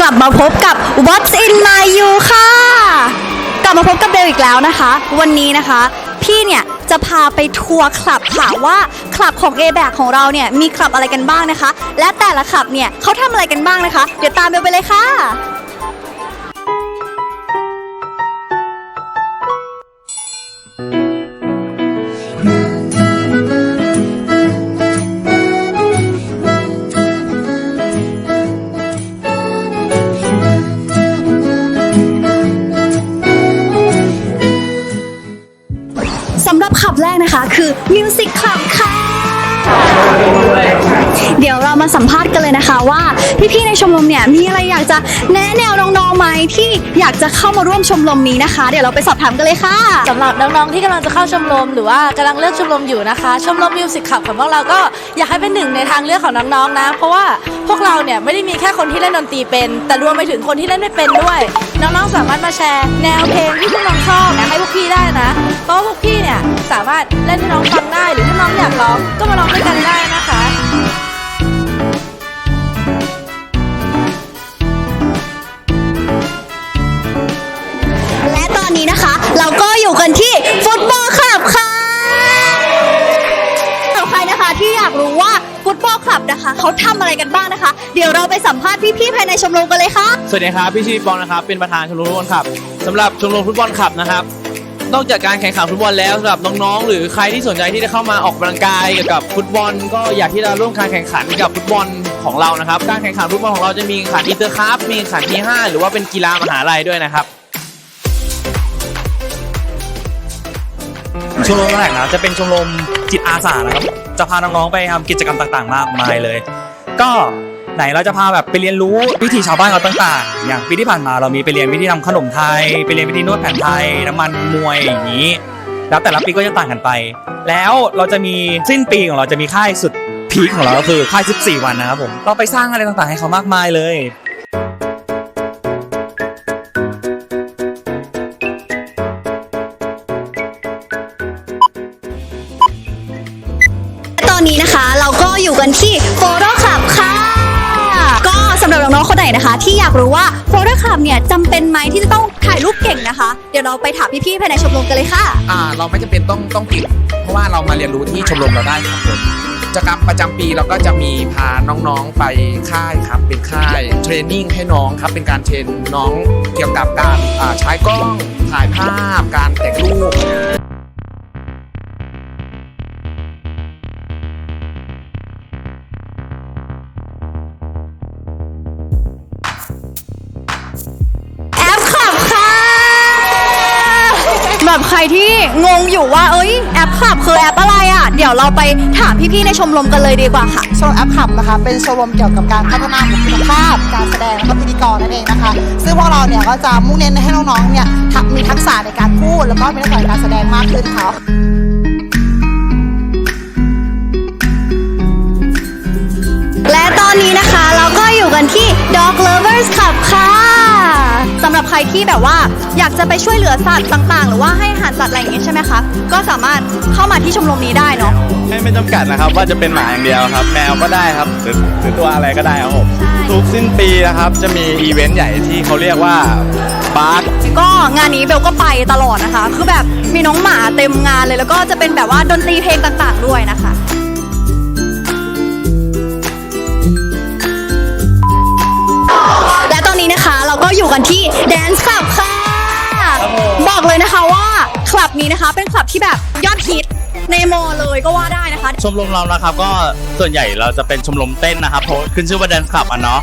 กลับมาพบกับ What's in my you ค่ะ กลับมาพบกับเบลอีกแล้วนะคะ วันนี้นะคะ พี่เนี่ยจะพาไปทัวร์คลับค่ะว่าคลับของ a b a c ของเราเนี่ยมีคลับอะไรกันบ้างนะคะ และแต่ละคลับเนี่ยเขาทำอะไรกันบ้างนะคะ เดี๋ยวตามเบลไปเลยค่ะ นะคะคือ Music สัมภาษณ์กันเลยนะคะว่าพี่ๆในชมรมเนี่ยมีอะไรอยากจะแนะแนวน้องๆไหมที่อยากจะเข้ามาร่วมชมรมนี้นะคะ เดี๋ยวเราไปสอบถามกันเลยค่ะ สำหรับน้องๆที่กำลังจะเข้าชมรมหรือว่ากำลังเลือกชมรมอยู่นะคะ ชมรมมิวสิกขับของพวกเราก็อยากให้เป็นหนึ่งในทางเลือกของน้องๆนะ เพราะว่าพวกเราเนี่ยไม่ได้มีแค่คนที่เล่นดนตรีเป็น แต่รวมไปถึงคนที่เล่นไม่เป็นด้วย น้องๆสามารถมาแชร์ แนวเพลงที่พวกน้องชอบให้พวกพี่ได้นะเพราะว่าพวกพี่เนี่ยสามารถเล่นให้น้องฟังได้หรือถ้าน้องอยากร้องก็มาร้องด้วยกันได้นะคะ นะคะ เขาทำอะไรกันบ้างนะคะ เดี๋ยวเราไปสัมภาษณ์พี่ๆภายในชมรมกันเลยค่ะ สวัสดีครับพี่ชีปองนะครับ เป็นประธานชมรมฟุตบอลคลับสำหรับชมรมฟุตบอลคลับนะครับ นอกจากการแข่งขันฟุตบอลแล้วสำหรับน้องๆ หรือใครที่สนใจที่จะเข้ามาออกกำลังกายเกี่ยวกับฟุตบอล ก็อยากที่จะร่วมการแข่งขันกับฟุตบอลของเรานะครับ การแข่งขันฟุตบอลของเราจะมีแข่งขันอินเตอร์คัพมีแข่งขันที่5หรือว่าเป็นกีฬามหาลัยด้วยนะครับชมรมแรกนะจะเป็นชมรมจิตอาสานะครับ จะพาน้องๆไปทำกิจกรรมต่างๆ มากมายเลย ก็ไหนเราจะพาแบบไปเรียนรู้วิถีชาวบ้านเราต่างๆ อย่างปีที่ผ่านมาเรามีไปเรียนวิธีทำขนมไทย ไปเรียนวิธีนวดแผนไทยน้ำมันมวยอย่างนี้ แล้วแต่ละปีก็จะต่างกันไป แล้วเราจะมีสิ้นปีของเราจะมีค่ายสุดพีคของเราก็คือค่าย 14 วันนะครับผมเราไปสร้างอะไรต่างๆ ให้เขามากมายเลย อยู่กันที่โฟโต้คลับค่ะ ก็สำหรับน้องๆคนไหนนะคะ ที่อยากรู้ว่าโฟโต้คลับเนี่ยจำเป็นไหมที่จะต้องถ่ายรูปเก่งนะคะ เดี๋ยวเราไปถามพี่ๆภายในชมรมกันเลยค่ะ อ่าเราไม่จำเป็นต้องต้องปิด เพราะว่าเรามาเรียนรู้ที่ชมรมเราได้ครับผมกิจกรรมประจำปีเราก็จะมีพาน้องๆไปค่ายครับ เป็นค่ายเทรนนิ่งให้น้องครับ เป็นการเทรนน้องเกี่ยวกับการอ่าใช้กล้องถ่ายภาพ การแต่งรูป แบบใครที่งงอยู่ว่าเอ้ยแอปขับคือแอปอะไรอะ เดี๋ยวเราไปถามพี่ๆในชมรมกันเลยดีกว่าค่ะโชว์แอปขับนะคะ เป็นโชว์รวมเกี่ยวกับการพัฒนาบุคลิกภาพ การแสดงและก็พิธีกรนั่นเองนะคะ ซึ่งพวกเราเนี่ยก็จะมุ่งเน้นให้น้องๆเนี่ยทักมีทักษะในการพูดแล้วก็มีทักษะในการแสดงมากขึ้นค่ะและตอนนี้นะคะเราก็อยู่กันที่ Dog Lovers รับใครที่แบบว่าอยากจะไปช่วยเหลือสัตว์ต่าง ๆ หรือว่าให้อาหารสัตว์อะไรอย่างงี้ใช่ไหมคะ ก็สามารถเข้ามาที่ชมรมนี้ได้เนาะไม่ไม่จำกัดนะครับ ว่าจะเป็นหมาอย่างเดียวครับ แมวก็ได้ครับหรือหรือตัวอะไรก็ได้ครับผมใช่ ทุกสิ้นปีนะครับจะมีอีเวนต์ใหญ่ที่เขาเรียกว่าบาร์ ก็งานนี้เบลก็ไปตลอดนะคะ คือแบบมีน้องหมาเต็มงานเลยแล้วก็จะเป็นแบบว่าดนตรีเพลงต่างๆด้วยนะคะ อยู่กันที่ Dance Club ค่ะ บอกเลยนะคะว่าคลับนี้นะคะเป็นคลับที่แบบยอดฮิตในมอเลยก็ว่าได้นะคะ ชมรมเรานะครับก็ส่วนใหญ่เราจะเป็นชมรมเต้นนะครับเพราะขึ้นชื่อว่าแดนซ์คลับอะเนาะ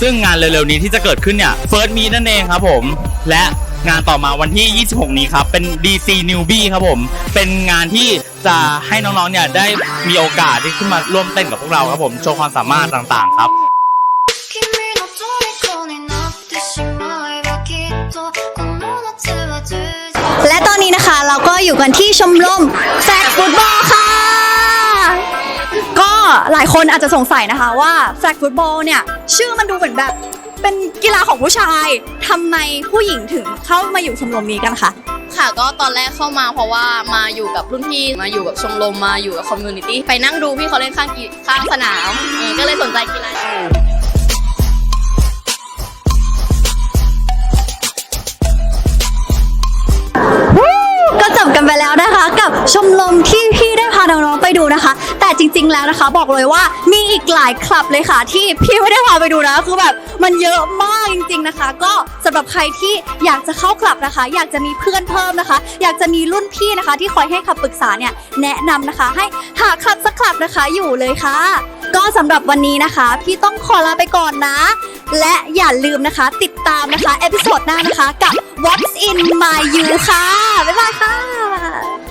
ซึ่งงานเร็วๆนี้ที่จะเกิดขึ้นเนี่ยเฟิร์สมีนั่นเองครับผม และงานต่อมาวันที่ 26 นี้ครับ เป็น DC Newbie ครับผม เป็นงานที่จะให้น้องๆเนี่ยได้มีโอกาสที่ขึ้นมาร่วมเต้นกับพวกเราครับผม โชว์ความสามารถต่างๆครับ ก็อยู่กันที่ชมรมแฟกฟุตบอลค่ะ ก็หลายคนอาจจะสงสัยนะคะว่าแฟกฟุตบอลเนี่ย ชื่อมันดูเหมือนแบบเป็นกีฬาของผู้ชายทำไมผู้หญิงถึงเข้ามาอยู่ชมรมนี้กันคะ ค่ะก็ตอนแรกเข้ามาเพราะว่ามาอยู่กับรุ่นพี่มาอยู่กับชมรมมาอยู่กับคอมมูนิตี้ไปนั่งดูพี่เขาเล่นข้างกีข้างสนามเออก็เลยสนใจกีฬา ริง ๆ แล้วนะคะ บอกเลยว่ามีอีกหลายคลับเลยค่ะ ที่พี่ไม่ได้พาไปดูนะคือแบบมันเยอะมากจริง ๆนะคะ ก็สำหรับใครที่อยากจะเข้าคลับนะคะ อยากจะมีเพื่อนเพิ่มนะคะ อยากจะมีรุ่นพี่นะคะ ที่คอยให้คำปรึกษาเนี่ยแนะนำนะคะ ให้หาคลับสักคลับนะคะอยู่เลยค่ะ ก็สำหรับวันนี้นะคะ พี่ต้องขอลาไปก่อนนะ และอย่าลืมนะคะ ติดตามนะคะเอพิโซดหน้านะคะกับ What's in my you ค่ะบ๊ายบายค่ะ